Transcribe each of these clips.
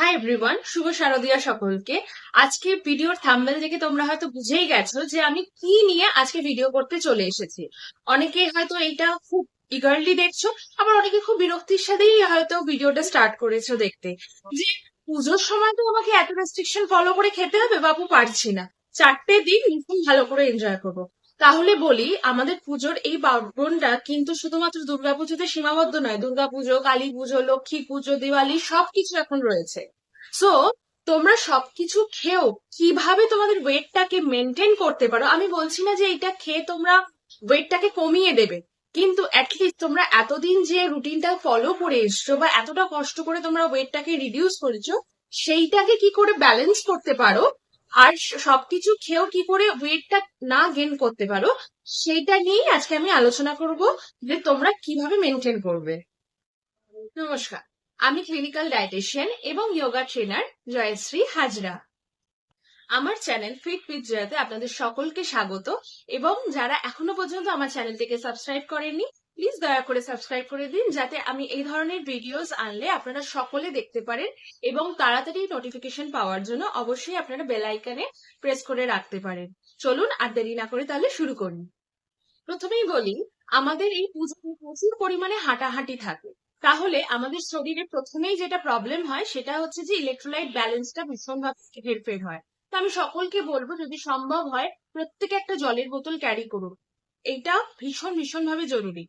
Hi everyone শুভ শারদিয়া সকলকে। আজকে ভিডিওর থাম্বেল দেখে তোমরা হয়তো বুঝেই গেছো যে আমি কি নিয়ে আজকে ভিডিও করতে চলে এসেছি। অনেকে হয়তো এইটা খুব ইগারলি দেখছ, আবার অনেকে খুব বিরক্তির সাথেই হয়তো ভিডিওটা স্টার্ট করেছ দেখতে। যে পুজোর সময় তো আমাকে এত রেস্ট্রিকশন ফলো করে খেতে হবে, বাবু পারছি না। চারটে দিন ভালো করে এনজয় করব। তাহলে বলি, আমাদের পুজোর এই পার্বণটা কিন্তু শুধুমাত্র দুর্গাপুজোতে সীমাবদ্ধ নয়। দুর্গাপুজো কালী পুজো লক্ষ্মী পুজো দিওয়ালি, সবকিছু এখন রয়েছে। সো তোমরা সবকিছু খেয়েও কীভাবে তোমাদের ওয়েটটাকে মেনটেন করতে পারো? আমি বলছি না যে এটা খেয়ে তোমরা ওয়েটটাকে কমিয়ে দেবে। কিন্তু অ্যাটলিস্ট তোমরা এতদিন যে রুটিনটা ফলো করে এসছো বা এতটা কষ্ট করে তোমরা ওয়েটটাকে রিডিউস করেছ, সেইটাকে কি করে ব্যালেন্স করতে পারো? আর সবকিছু খেয়েও কি করে ওয়েটটা না গেন করতে পারো, সেইটা নিয়েই আজকে আমি আলোচনা করব যে তোমরা কীভাবে মেনটেন করবে। নমস্কার, আমি ক্লিনিক্যাল ডায়েটিশিয়ান এবং যোগা ট্রেনার জয়শ্রী হাজরা। আমার চ্যানেল ফিট উইথ জয়াতে আপনাদের সকলকে স্বাগত এবং যারা এখনও পর্যন্ত আমার চ্যানেলটিকে সাবস্ক্রাইব করেননি প্লিজ দয়া করে সাবস্ক্রাইব করে দিন, যাতে আমি এই ধরনের ভিডিওস আনলে আপনারা সকলে দেখতে পারেন এবং তাড়াতাড়ি নোটিফিকেশন পাওয়ার জন্য অবশ্যই আপনারা বেল আইকনে প্রেস করে রাখতে পারেন। চলুন আর দেরি না করে তাহলে শুরু করুন প্রথমেই বলি, আমাদের এই পুজোতে প্রচুর পরিমাণে হাঁটাহাঁটি থাকে। তাহলে আমাদের শরীরে প্রথমেই যেটা প্রবলেম হয়, সেটা হচ্ছে যে ইলেকট্রোলাইট ব্যালেন্সটা ভীষণভাবে হেরফের হয়। তো আমি সকলকে বলব, যদি সম্ভব হয়, প্রত্যেকে একটা জলের বোতল ক্যারি করুন। এটা ভীষণ ভীষণ ভাবে জরুরি।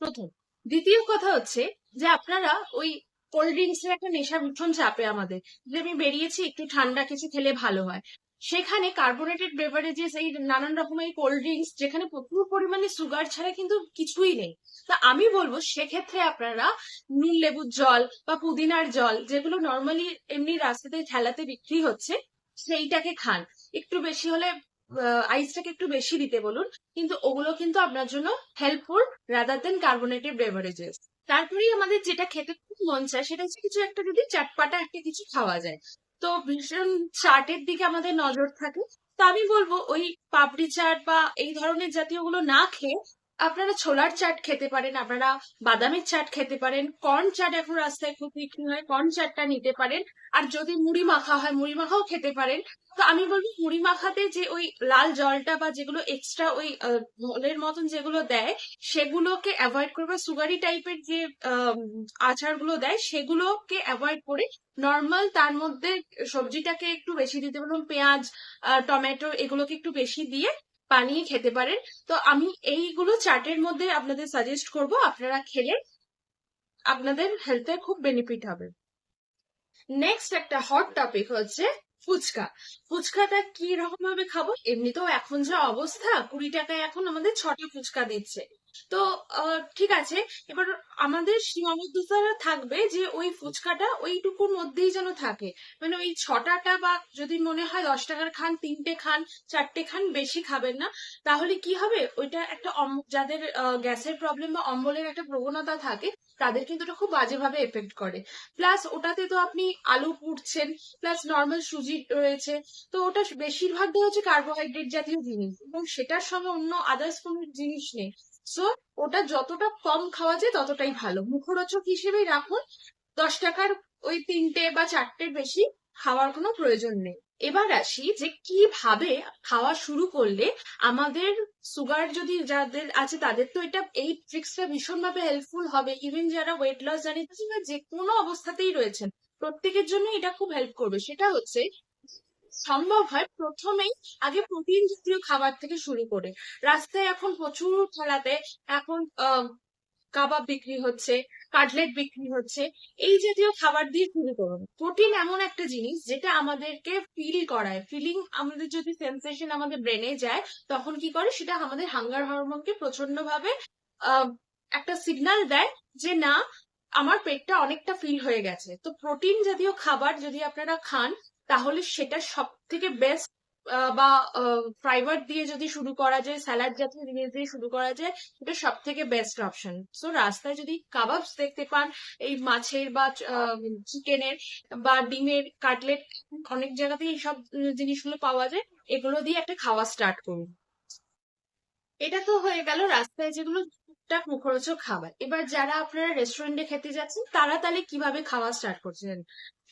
প্রথম। দ্বিতীয় কথা হচ্ছে যে আপনারা ওই কোল্ড ড্রিঙ্কস এর একটা নেশা ভীষণ চাপে আমাদের। যে আমি বেরিয়েছি, একটু ঠান্ডা কিছু খেলে ভালো হয়। সেখানে কার্বোনেটেড বেভারেজেস এই নানান রকমের কোল্ড ড্রিঙ্কস যেখানে প্রচুর পরিমাণে সুগার ছাড়া কিন্তু কিছুই নেই। তা আমি বলব, সেক্ষেত্রে আপনারা নুন, লেবুর জল বা পুদিনার জল, যেগুলো নর্মালি এমনি রাস্তাতে ঠেলাতে বিক্রি হচ্ছে, সেইটাকে খান। একটু বেশি হলে আইসটাকে একটু বেশি দিতে বলুন। কিন্তু ওগুলো কিন্তু আপনার জন্য helpful rather than carbonated beverages তারপরেই আমাদের যেটা খেতে খুব মন চায় সেটা হচ্ছে কিছু একটা যদি চাটপাটা একটা কিছু খাওয়া যায়। তো ভীষণ চাটের দিকে আমাদের নজর থাকে। তো আমি বলব ওই পাপড়ি চাট বা এই ধরনের জাতীয়গুলো না খেয়ে আপনারা ছোলার চাট খেতে পারেন, আপনারা বাদামের চাট খেতে পারেন কর্ন চাট এখন রাস্তায় খুব বিক্রি হয় কর্ন চাটটা নিতে পারেন। আর যদি মুড়ি মাখা হয়, মুড়ি মাখাও খেতে পারেন। তো আমি বলব, মুড়ি মাখাতে যে ওই লাল জলটা বা যেগুলো এক্সট্রা ওই ঘোলের মতন যেগুলো দেয়, সেগুলোকে অ্যাভয়েড করে বা সুগারি টাইপের যে আচারগুলো দেয়, সেগুলোকে অ্যাভয়েড করে নর্মাল তার মধ্যে সবজিটাকে একটু বেশি দিতে বলুন, পেঁয়াজ টমেটো এগুলোকে একটু বেশি দিয়ে বানিয়ে খেতে পারেন। তো আমি এইগুলো চাটের মধ্যে আপনাদের সাজেস্ট করব, আপনারা খেলে আপনাদের হেলথে খুব বেনিফিট হবে। নেক্সট একটা হট টপিক হচ্ছে ফুচকা। ফুচকাটা কি রকম ভাবে খাব? এমনিতেও এখন যা অবস্থা, কুড়ি টাকায় এখন আমাদের ছটা ফুচকা দিচ্ছে। তো ঠিক আছে। এবার আমাদের সীমাবদ্ধতা থাকবে যে ওই ফুচকাটা ওইটুকুর মধ্যেই যেন থাকে। মানে ওই ছটাটা বা যদি মনে হয় দশ টাকার খান, তিনটে খান, চারটে খান বেশি খাবেন না, তাহলে কি হবে? ওইটা একটা যাদের গ্যাসের প্রবলেম বা অম্বলের একটা প্রবণতা থাকে, তাদের কিন্তু ওটা খুব বাজেভাবে এফেক্ট করে। প্লাস ওটাতে তো আপনি আলু পুড়ছেন, প্লাস নর্মাল সুজি রয়েছে, তো ওটা বেশিরভাগটাই হচ্ছে কার্বোহাইড্রেট জাতীয় জিনিস এবং সেটার সঙ্গে অন্য আদার্স কোনো জিনিস নেই। সো ওটা যতটা কম খাওয়া যায় ততটাই ভালো। মুখরোচক হিসেবেই রাখুন, দশ টাকার ওই তিনটে বা চারটের বেশি খাওয়ার কোনো প্রয়োজন নেই। এবার আসি যে কীভাবে খাওয়া শুরু করলে আমাদের সুগার যদি যাদের আছে তাদের তো এটা এই ট্রিক্সটা ভীষণভাবে হেল্পফুল হবে। ইভেন যারা ওয়েট লস জানিয়েছেন বা যে কোনো অবস্থাতেই রয়েছেন, প্রত্যেকের জন্য এটা খুব হেল্প করবে। সেটা হচ্ছে সম্ভব হয় প্রথমেই আগে প্রোটিন জাতীয় খাবার থেকে শুরু করে। রাস্তায় এখন প্রচুর ঠেলাতে এখন কাবাব বিক্রি হচ্ছে, কাটলেট বিক্রি হচ্ছে, এই জাতীয় খাবার দিয়ে শুরু করুন। প্রোটিন এমন একটা জিনিস যেটা আমাদেরকে ফিল করায়। ফিলিং আমাদের যদি সেন্সেশন আমাদের ব্রেনে যায়, তখন কি করে? সেটা আমাদের হাঙ্গার হরমোনকে প্রচণ্ড ভাবে একটা সিগন্যাল দেয় যে না, আমার পেটটা অনেকটা ফিল হয়ে গেছে। তো প্রোটিন জাতীয় খাবার যদি আপনারা খান তাহলে সেটা সব থেকে বেস্ট বা ফাইবার দিয়ে যদি শুরু করা যায় স্যালাড জাতীয় জিনিস দিয়ে শুরু করা যায় এটা সব থেকে বেস্ট অপশন সো রাস্তায় যদি কাবাবস দেখতে পান, এই মাছের বা চিকেনের বা ডিমের কাটলেট, অনেক জায়গাতেই এইসব জিনিসগুলো পাওয়া যায়, এগুলো দিয়ে একটা খাওয়া স্টার্ট করুন। এটা তো হয়ে গেল রাস্তায় যেগুলো টুকটাক মুখরোচক খাবার। এবার যারা আপনারা রেস্টুরেন্টে খেতে যাচ্ছেন, তারা তাহলে কীভাবে খাওয়া স্টার্ট করছেন?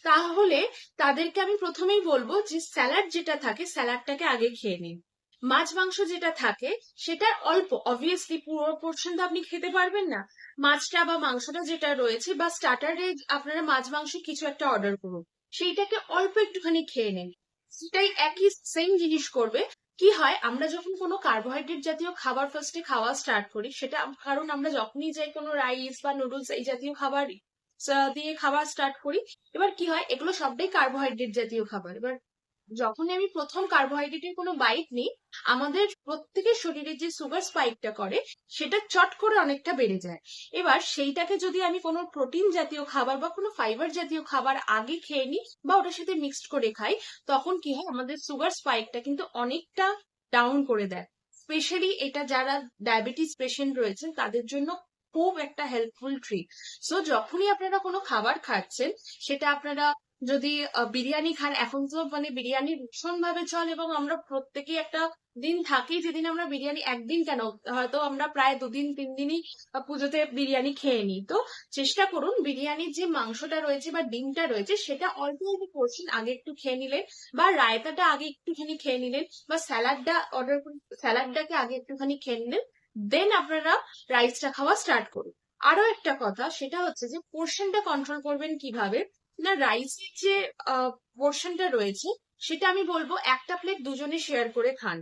তাহলে তাদেরকে আমি প্রথমেই বলব যে স্যালাড যেটা থাকে স্যালাডটাকে আগে খেয়ে নিন। মাছ মাংস যেটা থাকে, সেটা অল্প অবভিয়াসলি পুরো পোর্শন তো আপনি খেতে পারবেন না। মাছটা বা মাংসটা যেটা রয়েছে বা স্টার্টারে আপনারা মাছ মাংস কিছু একটা অর্ডার করুন। সেইটাকে অল্প একটুখানি খেয়ে নিন। সেটাই একই সেম জিনিস করবে কি হয়, আমরা যখন কোনো কার্বোহাইড্রেট জাতীয় খাবার ফার্স্টে খাওয়া স্টার্ট করি, সেটা কারণ আমরা যখনই যাই কোনো রাইস বা নুডলস এই জাতীয় খাবার দিয়ে খাবার স্টার্ট করি, এবার কি হয়, এগুলো সবটাই কার্বোহাইড্রেট জাতীয় খাবার। এবার যখনই আমি প্রথম কার্বোহাইড্রেটের কোনো বাইট নিই, আমাদের প্রত্যেকের শরীরে যে সুগার স্পাইকটা করে, সেটা চট করে অনেকটা বেড়ে যায়। এবার সেইটাকে যদি আমি কোনো প্রোটিন জাতীয় খাবার বা কোনো ফাইবার জাতীয় খাবার আগে খেয়ে নিই বা ওটার সাথে মিক্সড করে খাই, তখন কি হয়, আমাদের সুগার স্পাইকটা কিন্তু অনেকটা ডাউন করে দেয়। স্পেশালি এটা যারা ডায়াবেটিস পেশেন্ট রয়েছে তাদের জন্য খুব একটা হেল্পফুল ট্রিক সো যখনই আপনারা কোনো খাবার খাচ্ছেন, সেটা আপনারা যদি বিরিয়ানি খান, এখন তো মানে বিরিয়ানি ভীষণ ভাবে চল এবং আমরা প্রত্যেকেই একটা দিন থাকি যেদিন আমরা বিরিয়ানি একদিন কেন? হয়তো আমরা প্রায় দুদিন তিন দিনই পুজোতে বিরিয়ানি খেয়ে নিই। তো চেষ্টা করুন বিরিয়ানির যে মাংসটা রয়েছে বা ডিমটা রয়েছে সেটা অল্প অল্প পোর্শন আগে একটু খেয়ে নিলেন বা রায়তাটা আগে একটুখানি খেয়ে নিলেন বা স্যালাডটা অর্ডার করুন স্যালাডটাকে আগে একটুখানি খেয়ে নিলেন দেন আপনারা রাইসটা খাওয়া স্টার্ট করুন। আরও একটা কথা, সেটা হচ্ছে যে পোর্শনটা কন্ট্রোল করবেন কীভাবে? না রাইসের যে পোর্শনটা রয়েছে, সেটা আমি বলব একটা প্লেট দুজনে শেয়ার করে খান।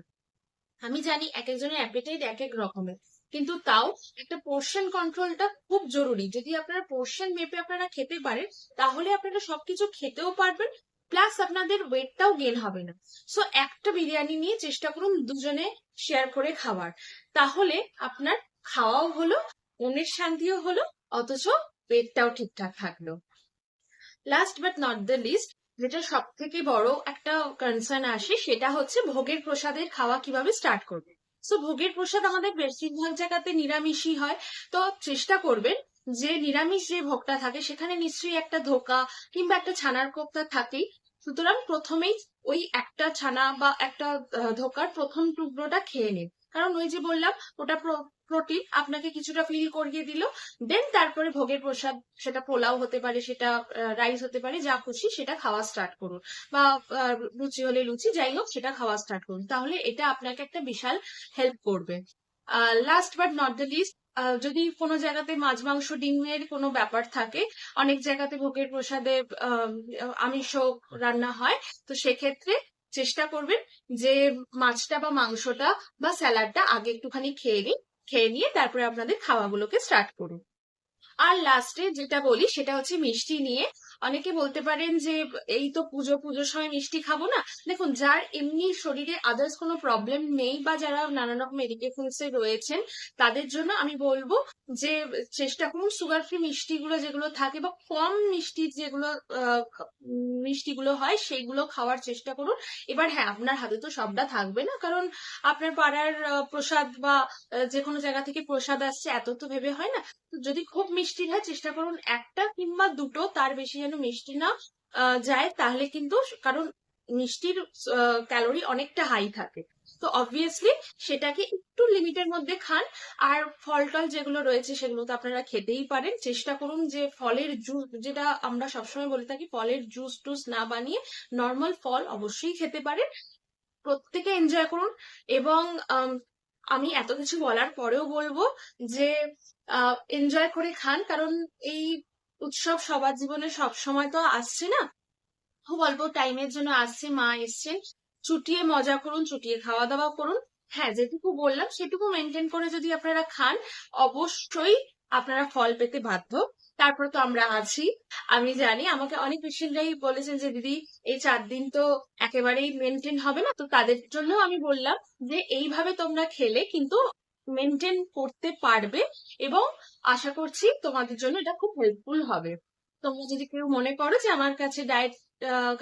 আমি জানি এক একজনের অ্যাপেটাইট এক এক রকমের, কিন্তু তাও একটা পোর্শন কন্ট্রোলটা খুব জরুরি। যদি আপনারা পোর্শন মেপে আপনারা খেতে পারেন, তাহলে আপনারা সবকিছু খেতেও পারবেন প্লাস আপনাদের ওয়েটটাও গেন হবে না। সো একটা বিরিয়ানি নিয়ে চেষ্টা করুন দুজনে শেয়ার করে খাওয়ার। তাহলে আপনার খাওয়াও হলো, মনের শান্তিও হলো, অথচ পেটটাও ঠিকঠাক থাকল। Last but not the least যেটা সব থেকে বড় একটা কনসার্ন আসে, সেটা হচ্ছে ভোগের প্রসাদের খাওয়া কীভাবে স্টার্ট করবে। সো ভোগের প্রসাদ আমাদের বেশিরভাগ জায়গাতে নিরামিষই হয়। তো চেষ্টা করবেন যে নিরামিষ যে ভোগটা থাকে, সেখানে নিশ্চয়ই একটা ধোকা কিংবা একটা ছানার কোপ্তা থাকেই। সুতরাং প্রথমেই ওই একটা ছানা বা একটা ধোকার প্রথম টুকরোটা খেয়ে নিন। কারণ ওই যে বললাম, ওটা প্রোটিন আপনাকে কিছুটা ফিল করিয়ে দিল দেন তারপরে ভোগের প্রসাদ, সেটা পোলাও হতে পারে, সেটা রাইস হতে পারে, যা খুশি সেটা খাওয়া স্টার্ট করুন। বা লুচি হলে লুচি, যাই হোক, সেটা খাওয়া স্টার্ট করুন। তাহলে এটা আপনাকে একটা বিশাল হেল্প করবে। Last but not the least যদি কোনো জায়গাতে মাছ, মাংস, ডিমের কোনো ব্যাপার থাকে, অনেক জায়গাতে ভোগের প্রসাদে আমিষ রান্না হয়, তো সেক্ষেত্রে চেষ্টা করবেন যে মাছটা বা মাংসটা বা স্যালাডটা আগে একটুখানি খেয়ে নিন, খেয়ে নিয়ে তারপরে আপনাদের খাওয়াগুলোকে স্টার্ট করুন। আর লাস্টে যেটা বলি, সেটা হচ্ছে মিষ্টি নিয়ে। অনেকে বলতে পারেন যে, এই তো পুজো, পুজোর সময় মিষ্টি খাব না। দেখুন, যার এমনি শরীরে আদার্স কোনো প্রবলেম নেই বা যারা নানা রকম মেডিকেশনসে রয়েছেন, তাদের জন্য আমি বলব যে, চেষ্টা করুন সুগার ফ্রি মিষ্টিগুলো যেগুলো থাকে বা কম মিষ্টি যেগুলো মিষ্টিগুলো হয় সেইগুলো খাওয়ার চেষ্টা করুন। এবার হ্যাঁ আপনার হাতে তো সবটা থাকবে না, কারণ আপনার পাড়ার প্রসাদ বা যে কোনো জায়গা থেকে প্রসাদ আসছে, এত তো ভেবে হয় না। যদি খুব মিষ্টি হয় চেষ্টা করুন একটা কিংবা দুটো, তার বেশি যেন মিষ্টি না যায়, তাহলে কিন্তু কারণ মিষ্টির ক্যালোরি অনেকটা হাই থাকে। তো অবভিয়াসলি সেটাকে একটু লিমিটের মধ্যে খান, আর ফল টল যেগুলো রয়েছে সেগুলো তো আপনারা খেতেই পারেন। চেষ্টা করুন যে ফলের জুস যেটা আমরা সবসময় বলে থাকি, ফলের জুস টুস না বানিয়ে নর্মাল ফল অবশ্যই খেতে পারেন। প্রত্যেকে এনজয় করুন এবং আমি এত কিছু বলার পরেও বলব যে এনজয় করে খান, কারণ এই উৎসব সবার জীবনে সব সময় তো আসছে না। খুব অল্প টাইমের জন্য আসছে, মা এসছেন। চুটিয়ে মজা করুন, চুটিয়ে খাওয়া দাওয়া করুন। হ্যাঁ যেটুকু বললাম, সেটুকু মেনটেন করে যদি আপনারা খান, অবশ্যই আপনারা ফল পেতে বাধ্য। তারপর তো আমরা আছি। আমি জানি, আমাকে অনেক পেশেন্টরাই বলেছেন যে, দিদি, এই চার দিন তো একেবারেই মেনটেন হবে না। তো তাদের জন্য আমি বললাম যে, এইভাবে তোমরা খেলে, কিন্তু মেনটেন করতে পারবে এবং আশা করছি তোমাদের জন্য এটা খুব হেল্পফুল হবে। তোমরা যদি কেউ মনে করো যে আমার কাছে ডায়েট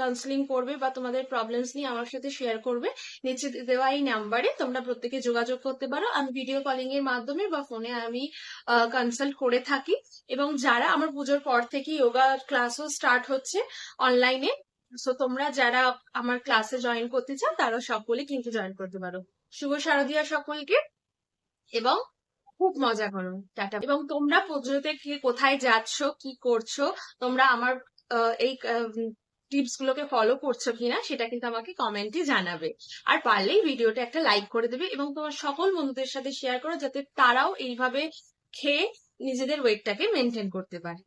কাউন্সিলিং করবে বা তোমাদের প্রবলেমস নিয়ে আমার সাথে শেয়ার করবে, নিচে দেওয়া এই নাম্বারে তোমরা প্রত্যেকে যোগাযোগ করতে পারো। আমি ভিডিও কলিং এর মাধ্যমে বা ফোনে আমি কনসাল্ট করে থাকি এবং যারা আমার পুজোর পর থেকে যোগা ক্লাসও স্টার্ট হচ্ছে অনলাইনে সো তোমরা যারা আমার ক্লাসে জয়েন করতে চাও তারা সকলে কিন্তু জয়েন করতে পারো। শুভ শারদীয়া সকলকে। এবং খুব মজা করো, টাটা। এবং তোমরা পুজোতে কোথায় যাচ্ছ, কি করছ, তোমরা আমার এই টিপস গুলোকে ফলো করছ কিনা, সেটা কিন্তু আমাকে কমেন্টে জানাবে। আর পারলেই ভিডিওটা একটা লাইক করে দেবে এবং তোমার সকল বন্ধুদের সাথে শেয়ার করো, যাতে তারাও এইভাবে খেয়ে নিজেদের ওয়েটটাকে মেনটেন করতে পারে।